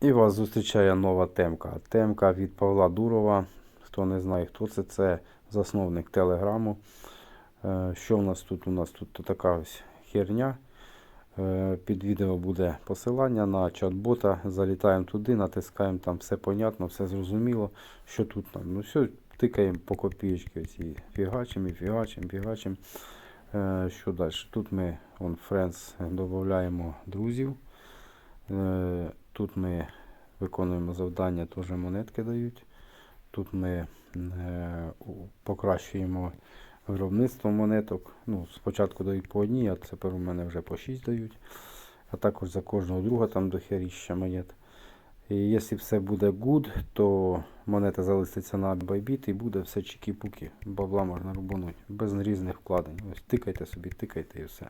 І вас зустрічає нова темка. Темка від Павла Дурова. Хто не знає, хто це, це засновник Телеграму. Е, Що в нас тут? У нас тут така ось херня. Е, Під відео буде посилання на чат-бота. Залітаємо туди, натискаємо там все понятно, все зрозуміло. Що тут там? Ну все, тикаємо по копієчки ці фігачимо, і фігачимо, фігачимо. Е, Що далі? Тут ми on Friends додаємо друзів. Тут ми виконуємо завдання, теж монетки дають. Тут ми е, покращуємо виробництво монеток. Ну, спочатку дають по одній, а тепер у мене вже по 6 дають. А також за кожного друга там дохеріща монет. І якщо все буде good, то монета залишиться на Bybit і буде все чики-пуки. Бабла можна рубануть. Без різних вкладень. Ось тикайте собі, тикайте і все.